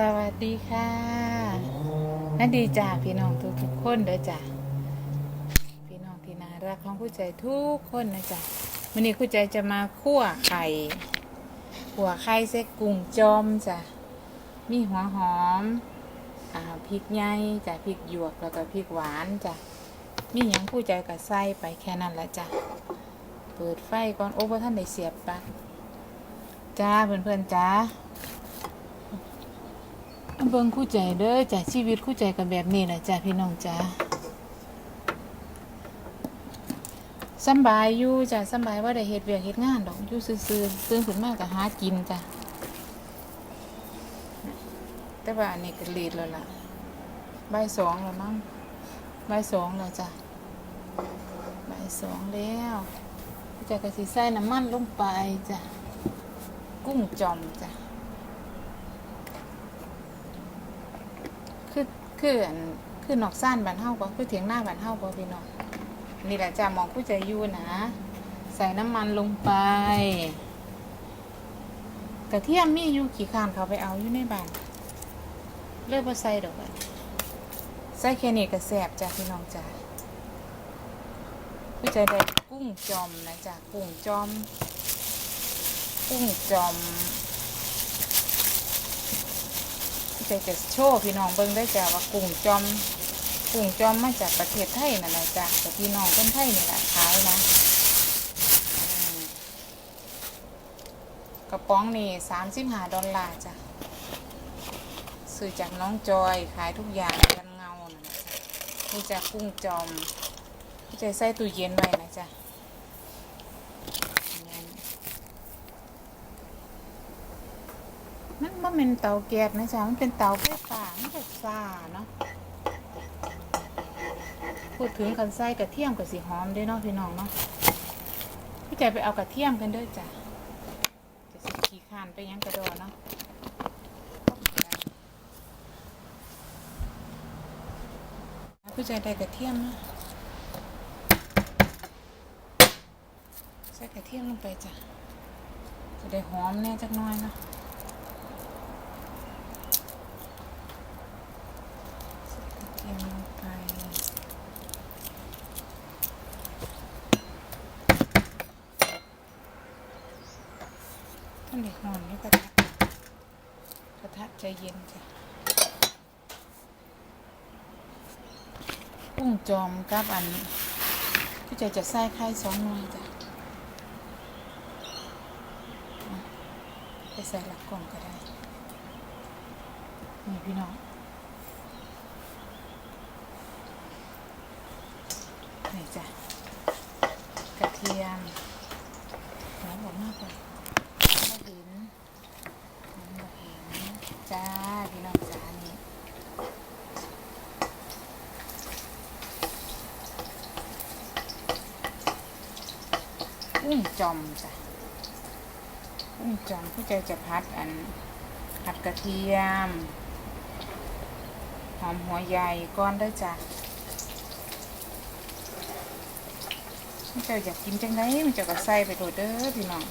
สวัสดีค่ะนั่นดีจ้าพี่น้องทุกทุกคนเด้อจ้าพี่น้องที่น่ารักของผู้ใจทุกคนนะจ้ะวันนี้ผู้ใจจะมาคั่วไข่ขั่วไข่เส้กุ้งจอมจ้ะมีหัวหอมอ่าพริกใหญ่จ้ะพริกหยวกแล้วก็พริกหวานจ้ะมีหยังผู้ใจก็ใส่ไปแค่นั้นแหละจ้ะเปิดไฟก่อนโอ้พ่ท่านได้เสียบปลั๊กจ้าเพื่อนๆจ้า เบิ่งคู่ใจเด้อจ้ะชีวิตคู่ใจกันแบบนี้แหละจ้ะพี่น้องจ้ะสบายอยู่จ้ะสบายว่าได้เฮ็ดเวียกเฮ็ดงานดอกอยู่ซื่อๆตื่นขึ้นมาก็หากินจ้ะแต่ว่าอันนี้ก็เลดแล้วล่ะใบสองแล้วมั้งใบสองแล้วจ้ะบ่ายสองแล้วคู่ใจก็สิใส่น้ำมันลงไปจ้ะกุ้งจอมจ้ะ คืออันคือนอกซ่านบ้านเฮาบ่คือเถียงหน้าบ้านเฮาบ่พี่น้องนี่แหละจ้ะมองผู้ใจอยู่นะ ใส่น้ำมันลงไปกระเทียมมีอยู่กี่คานเขาไปเอาอยู่ในบ้านเลิกบ่ใส่ดอกใส่แค่นี้ก็แซ่บจ้ะพี่น้องจ้ะผู้ใจได้กุ้งจอมนะจ้ะกุ้งจอม กุ้งจอม ใจจะโชว์พี่น้องเบิ่งได้จ้ะว่ากุ้งจอมกุ้งจอมมาจากประเทศไทยนั่นแหละจ้ะแต่พี่น้องคนไทยนี่แหละขายนะกระป๋องนี่สามสิบห้าดอลลาร์จ้ะซื้อจากน้องจอยขายทุกอย่างกันเงานั่ะจ้ะนี่จะกุ้งจอมพี่ใจใส่ตู้เย็นไว้นะจ้ะอย่างนั้น มันบ่แม่นเตาแก๊สนะจ๊ะมันเป็นเตาไฟฟ้ามันก็ซาเนาะพูดถึงกันไส้กระเทียมกับสีหอมด้วยเนาะพี่น้องเนาะพี่ใจไปเอากระเทียมกันด้อจ้ะจะสิขี้ขานไปยังกระโดดเนาะพี่ใจได้กระเทียมนะใส่กระเทียมลงไปจ้ะจะได้หอมแน่จักน้อยเนาะ เทียมลงไปท่า นอนนี่กระทะกระทะใจเย็นจ้ะกุ้งจอมกับอันพี่ใจจะใส่ไข่สองหน่วยจ้ะอะไปใส่หลักกล่องก็ได้นี่พี่น้องนี่จ้ะกระเทียมน้ำบอกมากกว่าไม่เห็นน้ำบอกเห็น จ้าพี่น้องจ้านี่กุ้งจอมจ้ะกุ้งจอมผู้ใจจะพัดอันผัดกระเทียม หอมหัวใหญ่ก้อนได้จ้ะเจ้าอยากกินจังไดมันจะก็ใส่ไปโดดเด้อพี่น้อง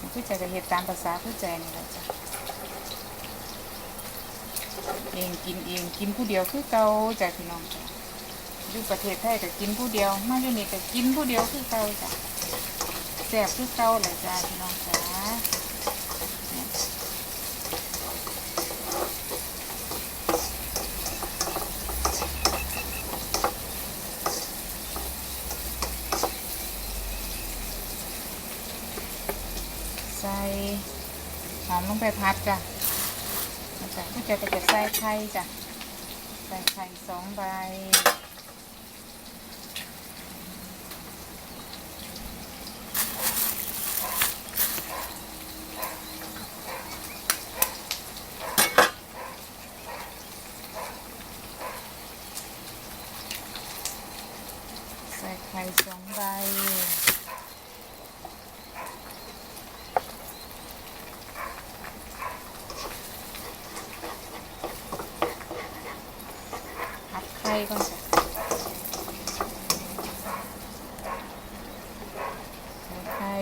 มันคือใจก็เฮ็ดตามภาษาผู้ใจนี่แหละจ้ะ เองกินเองกินผู้เดียวคือเก่าจ้ะพี่น้องจ้ะอยู่ประเทศไทยก็กินผู้เดียวมาอยู่นี่ก็กินผู้เดียวคือเก่าจ้ะแซ่บคือเก่าเลยจ้ะพี่น้องจ้ะใส่หอมลงไปพัดจ้ะ จ้ะผู้ใจก็จะใส่ไข่จ้ะใส่ไข่สองใบใส่ไข่สองใบ ผัดไข่ก่อนจ้ะใส่ไข่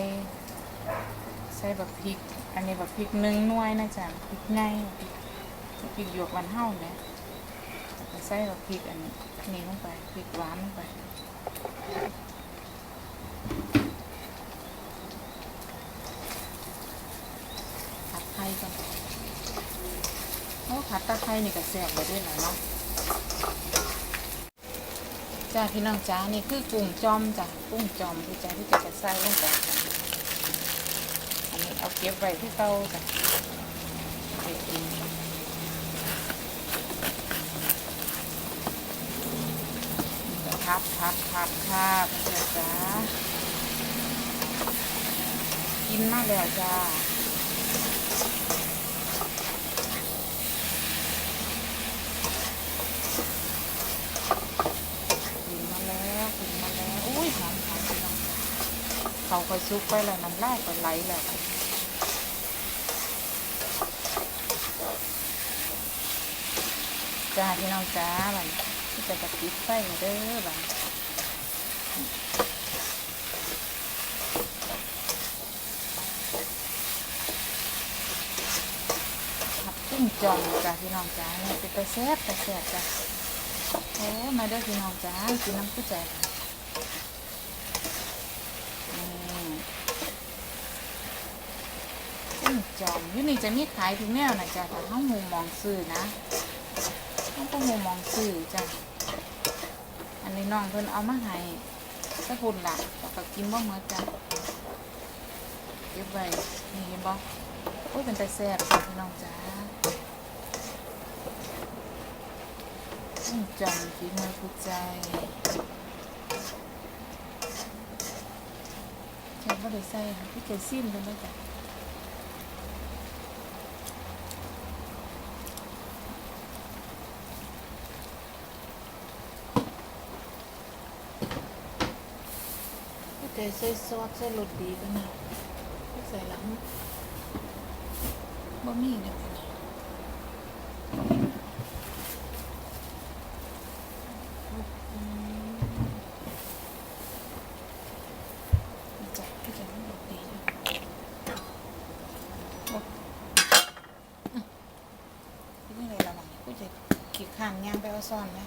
ใส่แบบพริก อันนี้แบบพริกหนึ่งหน่วยนะจ๊ะพริกไงพริกพริกหยวกวันเฮาเนี่ยใส่กับพริกอันนี้ลงไปพริกหวานลงไปผัดไทยกันโอ้ผัดตะไคร้นี่ก็แซ่บเลยด้วยนะเนาะจ้าพี่น้องจ้านี่คือกุ้งจอมจ้ะกุ้งจอมที่จ้าที่จะใส่ลงไป อันนี้เอาเก็บไว้ที่เตาจ้ะเก็บเองพับพับพับพับเพื่อนจ้ากินมาแล้วจ้ากินมาแล้วกินมาแล้วอุ้ยจ้ะเขาก็ซุกไปแล้วน้ำลายก็ไหลแล้ว จ้าพี่น้องจ้าบันที่จะกระติบไฟเด้อบันผัดกุ้งจองจ้าพี่น้องจ้าเนี่ยเป็นตะแซ่บตะแซ่บจ้าโอ้มาเด้อพี่น้องจ้ากินน้ำผู้ใจค่ะนี่กุ้งจอมอยูนี่จะมีขายทุกแนวนะจ้ะแต่ห้องหูมมองซื้อนะ ก็หูมองซื้อจ้ะ อันนี้น้องเพิ่นเอามาให้สักคนละแต่ก็กินบ่เมื่อจ้ะเก็บไว้นี่เห็นบ่โอ้ยเป็นแต่แซ่บพี่น้องจ้ากุ้งจอมฝีมือผู้ใจแค่บ่ได้ใส่พี่เกซิมเป็นไหมจ้ะ พี่ใส่ซอสใส่รสดีกันนะใส่หลังบะหมี่เนี่ยพี่น้องอืมจ้ะพี่จะไม่ดีนะบอกอะพี่นี่อะไรละมั้งกูจะขี่ข้างย่างไปเอาซ่อนนะ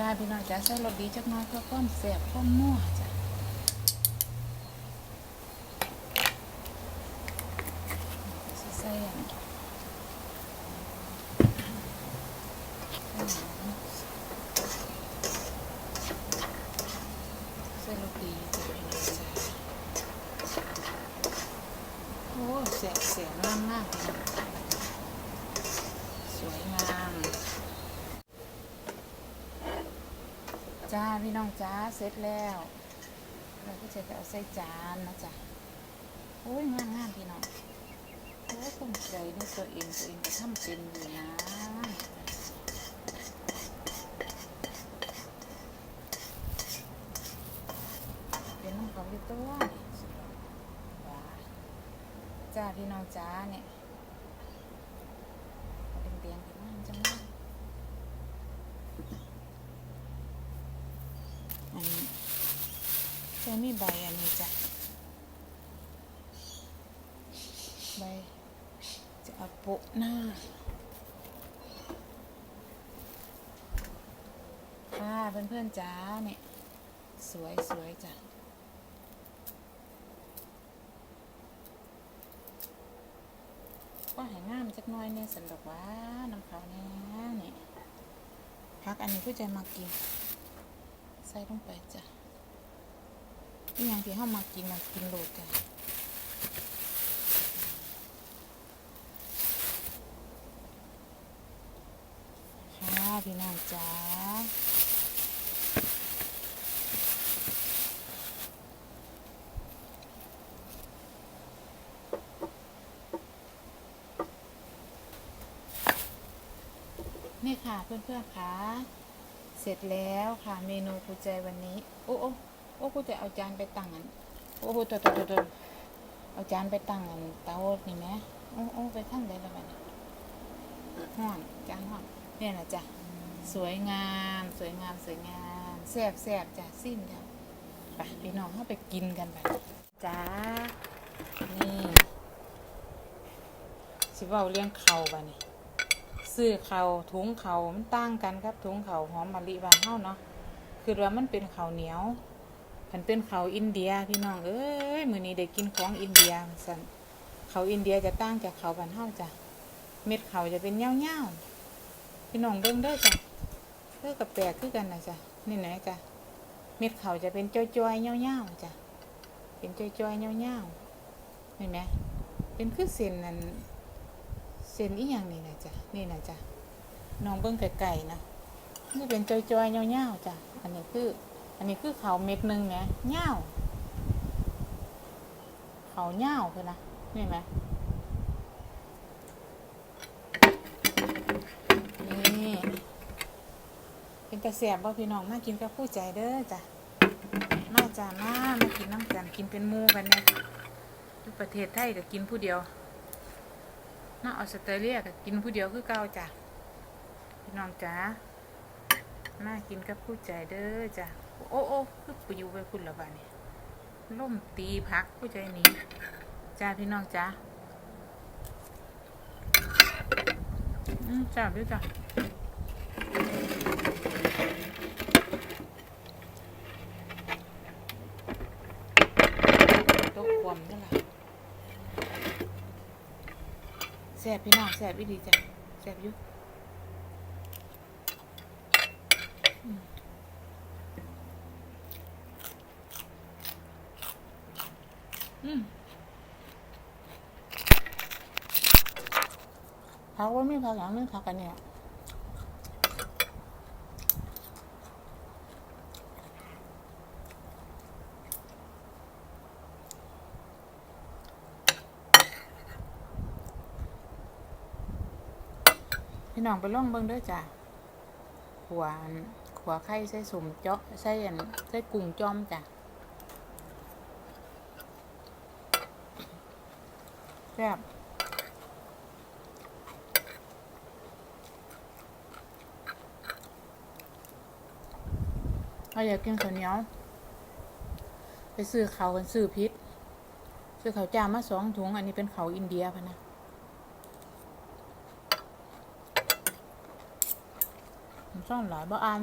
จ้าพี่น้องจ้าใส่รสดีจักหน้อยเพื่อความแซ่บความนัวจ้ะสิใส่อันใส่รสดีจ้ะพี่น้องจ้าโอ้แสบเสียงมากมากพี่น้องสวยงาม จ้าพี่น้องจ้าเสร็จแล้ว เราก็จะไปเอาใส่จานนะจ๊ะโอ้ยงามงามพี่น้องโอ้ยภูมิใจในตัวเองตัวเองก็ทำเป็นอยู่นะเป็นน้ำเขาอยู่ตัวจ้าพี่น้องจ้าเนี่ยเอาแดงๆขึ้นมาจังเลย อันนี้ จะมีใบอันนี้จ้ะ ใบ จะเอาโปะหน้าค่ะเพื่อนๆจ้าเนี่ย สวยสวยจ้ะก็หายงามจักน้อยเนี่ยสันดอกว่าน้ำเขาเนี่ยนี่พักอันนี้ผู้ใจมากิน ใส่ลงไปจ้ะ อย่างที่เข้ามากินมากินโหลดกันค่ะพี่น้องจ้านี่ค่ะเพื่อนๆค่ะ เสร็จแล้วค่ะเมนูกูใจวันนี้ โอ้โอ้ โอ้กูจะเอาจานไปตั้งอันโอ้โหตัวตัวตัวตัวเอาจานไปตั้งอันเตานี่ไหมโอ้โอ้ไปข้างใดแล้วบันี้ห้อนจางห้อนเนี่ยนะจ้ะสวยงาม สวยงามสวยงามแซ่บแซ่บจ้ะสิ้นแล้วไปพี่น้องเข้าไปกินกันไปจ้านี่สิเว่าเลี้ยงเขาบ่ะนี่ซื้อเขาถุงเขามันต่างกันครับถุงเขาหอมมะลิบานเฮาเนาะคือว่ามันเป็นเขาเหนียว มันเป็นเขาอินเดียพี่น้องเอ้ยมือนี้ได้กินของอินเดียสันเขาอินเดียจะตั้งจากเขาบ้านเฮาจ้ะเม็ดเขาจะเป็นเงี้ยวๆพี่น้องเบิ่งเด้อจ้ะเด้อกับแปลกคือกันนะจ้ะนี่ไหนจ้ะเม็ดเขาจะเป็นจ้อยๆเงี้ยวๆจ้ะเป็นจ้อยๆเงี้ยวๆเห็นไหมเป็นคือเส้นนั่นเส้นอีหยังนี่นะจ้ะนี่นะจ้ะน้องเบิ่งไก่ๆนะนี่เป็นจ้อยๆเงี้ยวๆจ้ะอันนี้คือ อันนี้คือเขาเม็ดหนึ่งแหมเงี้ยวเขาเงี้ยวคือนะนี่ไหมนี่เป็นตะแสบบ่พี่น้องมากินกับผู้ใจเด้อจ้ะมาจ้ามามากินน้ำกันกินเป็นมูกันเนี่ยอยู่ประเทศไทยก็กินผู้เดียวมาออสเตรเลียก็กินผู้เดียวคือเก่าจ้ะพี่น้องจ้ามากินกับผู้ใจเด้อจ้ะ โอ้โอ้คือปอยู่ไปคุณละบ้านี่ล่มตีพักผู้ใจหนี้จ้าพี่น้องจ้าอืมจ้าพี่จ้าตกความนี่แหละแสบพี่น้องแสบอีดีจ้ะแสบอยู่อืมอืม พักว่าไมีพักอย่างนึงพักกันเนี่ยพี่น้องไปล่องเบิ่งด้วยจ้ะขัวอันขัวไข่ใส่สมเจาะใส่ใส่กุ้งจอมจ้ะ ซ่บเราอยากกินข้าวเหนียว ไปซื้อเขาวกันซื้อพิษซื้อข้าวจามาสองถุง อันนี้เป็นเขาวอินเดียพะนะซ่อนหลายบ่อ่าน